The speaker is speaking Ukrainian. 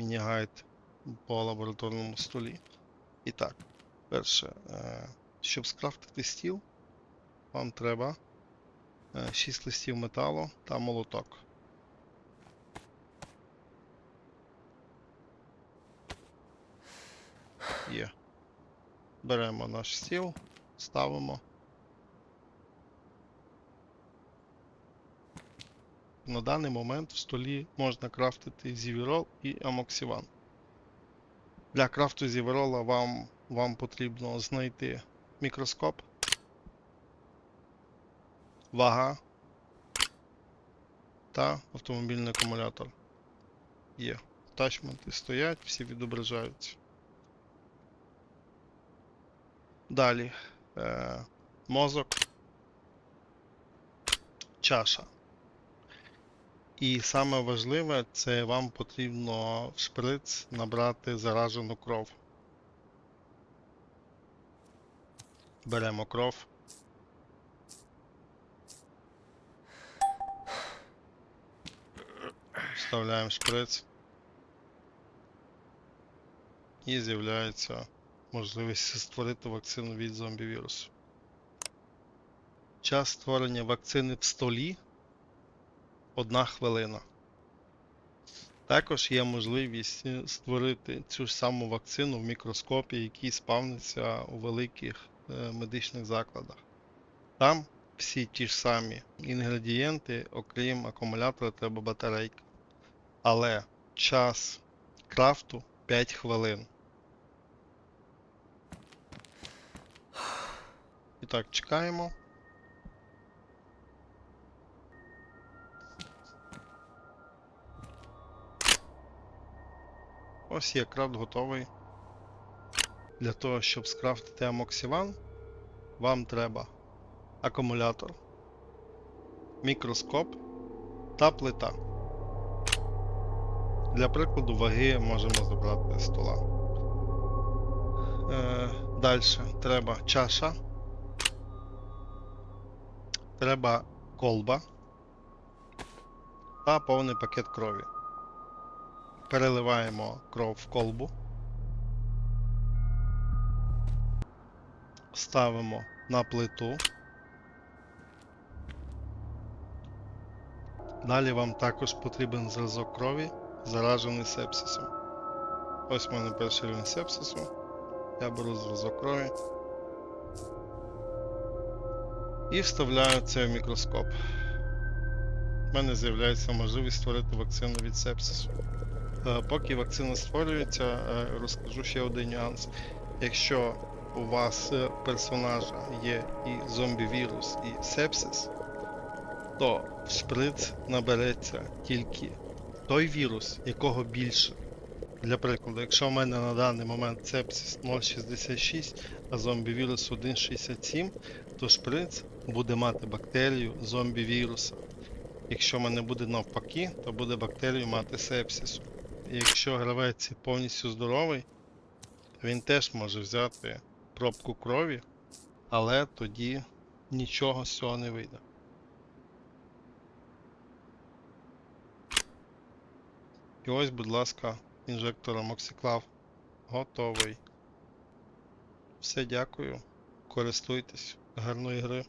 міні-гайд по лабораторному столі. І так, перше, е, щоб скрафтити стіл, вам треба 6 листів металу та молоток. Є. Беремо наш стіл, ставимо. На даний момент в столі можна крафтити зівірол і амоксіван. Для крафту зівірола вам, вам потрібно знайти мікроскоп, вага та автомобільний акумулятор. Є. Тачменти стоять, всі відображаються. Далі е, мозок, чаша. І саме важливе, це вам потрібно в шприц набрати заражену кров. Беремо кров. Вставляємо шприц. І з'являється можливість створити вакцину від зомбі-вірусу. Час створення вакцини в столі одна хвилина. Також є можливість створити цю ж саму вакцину в мікроскопі, який спавниться у великих е, медичних закладах. Там всі ті ж самі інгредієнти, окрім акумулятора, треба батарейка. Але час крафту 5 хвилин. І так, чекаємо. Ось є крафт готовий. Для того, щоб скрафтити амоксіван, вам треба акумулятор, мікроскоп та плита. Для прикладу ваги можемо забрати з стола. Е, Далі треба чаша, треба колба та повний пакет крові. Переливаємо кров в колбу. Ставимо на плиту. Далі вам також потрібен зразок крові, заражений сепсисом. Ось в мене перший рівень сепсису. Я беру зразок крові. І вставляю це в мікроскоп. У мене з'являється можливість створити вакцину від сепсису. Е, Поки вакцина створюється, е, розкажу ще один нюанс. Якщо у вас е, персонажа є і зомбі-вірус, і сепсис, то в шприц набереться тільки той вірус, якого більше. Для прикладу, якщо в мене на даний момент сепсис 0,66, а зомбі-вірус 1,67, то шприц буде мати бактерію зомбі-віруса. Якщо в мене буде навпаки, то буде бактерію мати сепсису. І якщо гравець повністю здоровий, він теж може взяти пробку крові, але тоді нічого з цього не вийде. І ось, будь ласка, інжектор Амоксиклав готовий. Все, дякую. Користуйтесь. Гарної гри.